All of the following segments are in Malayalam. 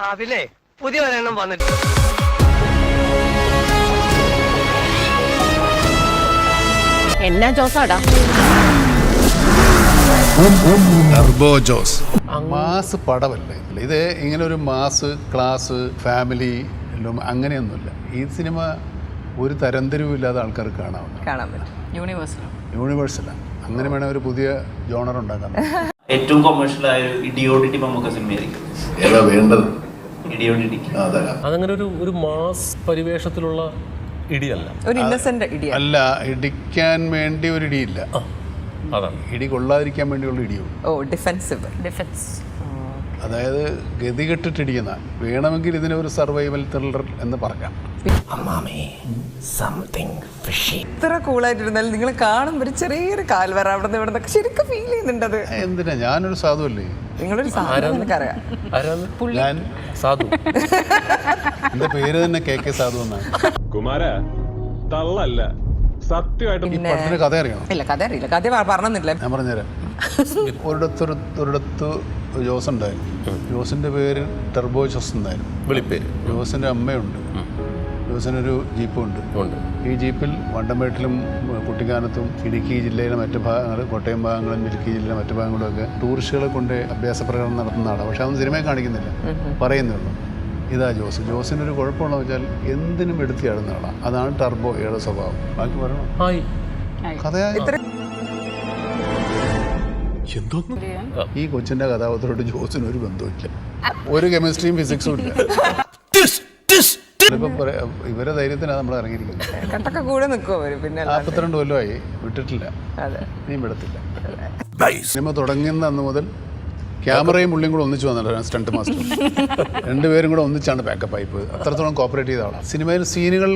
പിന്നെ പുതിയ ഒരെണ്ണം വന്നിട്ട് എന്നാ ജോസാടാ ടർബോ ജോസ്. മാസ് പടമല്ലേ ഇത് ഇങ്ങനെ ഒരു മാസ് ക്ലാസ് ഫാമിലി അങ്ങനെയൊന്നുമില്ല. ഈ സിനിമ ഒരു തരംതിരിവില്ലാതെ ആൾക്കാർ കാണാവുന്ന കാണാൻ പറ്റും. യൂണിവേഴ്സൽ യൂണിവേഴ്സലാണ് അങ്ങനെ വേണം ഒരു പുതിയ ജോണർ ഉണ്ടാക്കാൻ ഏറ്റവും കൊമേഴ്ഷ്യൽ ആയ ഒരു ഇഡിയോഡിറ്റി നമുക്ക് സിനിമയായിരിക്കും. ഏതാ വേണ്ടത്? തരാം അതങ്ങനെ ഒരു ഒരു മാസ് പരിവേഷത്തിലുള്ള ഇടിയല്ല. ഒരു ഇന്നസെന്റ് ഇടിയ. അല്ല ഇടിക്കാൻ വേണ്ടി ഒരു ഇടിയില്ല. അതാണ്. ഇടി കൊള്ളാതിരിക്കാൻ വേണ്ടിയുള്ള ഇടിയുള്ളൂ ഓ ഡിഫെൻസീവ് ഡിഫൻസ് അതായത് ഗതികെട്ടിട്ടിടിക്കുന്ന വേണമെങ്കിൽ ഇതിനെ ഒരു സർവൈവൽ ത്രില്ലർ എന്ന് പറയാം. ഇത്ര കൂളായിട്ടിരുന്നാലും നിങ്ങൾ കാണുമ്പോൾ ഒരു ചെറിയൊരു കാൽവര അവിടെ നിന്ന് ഇവിടെ ശരിക്കും ഫീൽ ചെയ്യുന്നുണ്ട് അത് എന്തിനാ? ഞാനൊരു സാധുവല്ലേ? നിങ്ങളൊരു സാധനം എനിക്കറിയാം ആരാന്ന് ഞാൻ. സാധു. എന്റെ പേര് തന്നെ കെ കെ സാധു എന്നാണ് കുമാര തള്ളല്ല. സത്യമായിട്ടും ഈ പടത്തിന് കഥ അറിയണം ഇല്ല കഥ അറിയില്ല. കഥ പറഞ്ഞില്ല ഞാൻ പറഞ്ഞുതരാം. ഒരിടത്തൊരു ഒരിടത്ത് ജോസ് ഉണ്ടായിരുന്നു. ജോസിന്റെ പേര് ടെർബോ ജോസ് ഉണ്ടായിരുന്നു വിളിപ്പേര്. ജോസിന്റെ അമ്മയുണ്ട്. ജോസിനൊരു ജീപ്പുണ്ട്. ഉണ്ട്. ഈ ജീപ്പിൽ വണ്ടമേട്ടിലും കുട്ടിക്കാനത്തും ഇടുക്കി ജില്ലയിലെ മറ്റു ഭാഗങ്ങൾ കോട്ടയം ഭാഗങ്ങളും ഇടുക്കി ജില്ലയിലെ മറ്റു ഭാഗങ്ങളും ഒക്കെ ടൂറിസ്റ്റുകളെ കൊണ്ട് അഭ്യാസ പ്രകടനം നടത്തുന്നതാണ്. പക്ഷെ അതൊന്നും സിനിമയിൽ കാണിക്കുന്നില്ല. പറയുന്നുള്ളൂ. ഇതാ ജോസ്. ജോസിന് ജോസിനൊരു കുഴപ്പമുള്ള വെച്ചാൽ എന്തിനും എടുത്തിയാടുന്ന ആളാണ് അതാണ് ടർബോ ടർബോയുടെ സ്വഭാവം. ബാക്കി പറയണം കഥയായി? ഈ കൊച്ചിന്റെ കഥാപാത്രമായിട്ട് ജോസിന് ഒരു ബന്ധമില്ല ഒരു കെമിസ്ട്രിയും ഫിസിക്സും ഇല്ല. ഇവരെ ധൈര്യത്തിനാണ് നമ്മൾ ഇറങ്ങിയിരിക്കുന്നത്. കട്ടൊക്കെ കൂടെ നിൽക്കും അവർ? പിന്നെ. നാൽപ്പത്തിരണ്ട് കൊല്ലമായി വിട്ടിട്ടില്ല. അതെ. ഇനിയും വിടത്തില്ല. സിനിമ തുടങ്ങുന്ന അന്ന് മുതൽ ക്യാമറയും പുള്ളിയും കൂടെ ഒന്നിച്ചു വന്നിട്ട് സ്റ്റണ്ട് മാസ്റ്റർ രണ്ടുപേരും കൂടെ ഒന്നിച്ചാണ് ബാക്കപ്പ് പൈപ്പ് അത്രത്തോളം കോപ്പറേറ്റ് ചെയ്ത ആളാണ്. സിനിമയിൽ സീനുകൾ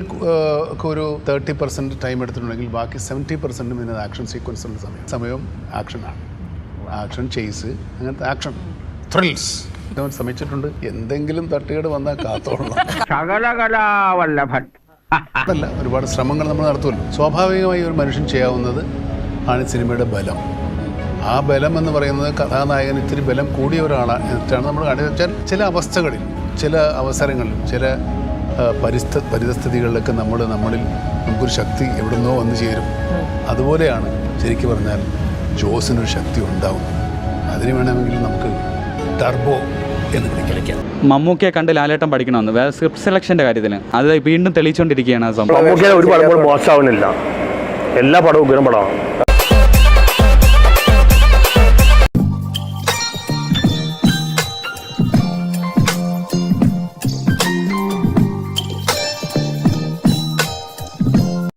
ഒക്കെ ഒരു തേർട്ടി പെർസെന്റ് ടൈം എടുത്തിട്ടുണ്ടെങ്കിൽ ബാക്കി സെവന്റി പെർസെന്റും പിന്നെ ആക്ഷൻ സീക്വൻസിന്റെ സമയം സമയവും ആക്ഷനാണ് ആക്ഷൻ ചെയ്സ് അങ്ങനത്തെ ആക്ഷൻ ത്രിൽസ് അവൻ ശ്രമിച്ചിട്ടുണ്ട്. എന്തെങ്കിലും തട്ടുകേട് വന്നാൽ കാത്തോളണം. അതല്ല ഒരുപാട് ശ്രമങ്ങൾ നമ്മൾ നടത്തുമല്ലോ. സ്വാഭാവികമായി ഒരു മനുഷ്യൻ ചെയ്യാവുന്നത് ആണ് സിനിമയുടെ ബലം. ആ ബലം എന്ന് പറയുന്നത് കഥാനായകൻ ഇത്തിരി ബലം കൂടിയ ഒരാളാണ് എന്നിട്ടാണ് നമ്മൾ കാണിച്ചാൽ ചില അവസ്ഥകളിൽ ചില അവസരങ്ങളിൽ ചില പരിസ്ഥ പരിതസ്ഥിതികളിലൊക്കെ നമ്മൾ നമ്മളിൽ നമുക്കൊരു ശക്തി എവിടുന്നോ വന്നു ചേരും. അതുപോലെയാണ് ശരിക്കും പറഞ്ഞാൽ ജോസിനൊരു ശക്തി ഉണ്ടാവും അതിന് വേണമെങ്കിൽ നമുക്ക് ടർബോ എന്ന് വിളിക്കാം മമ്മൂക്കയെ കണ്ട് ലാലേട്ടൻ പഠിക്കണമെന്ന്. വേറെ സ്ക്രിപ്റ്റ് സെലക്ഷന്റെ കാര്യത്തിൽ അത് വീണ്ടും തെളിയിച്ചുകൊണ്ടിരിക്കുകയാണ് ആ സംഭവം. മമ്മൂക്കിയുടെ ഒരു പടം പോലും മോശമാവുന്നില്ല. എല്ലാ പടവും ഉഗ്രം പടമാണ്.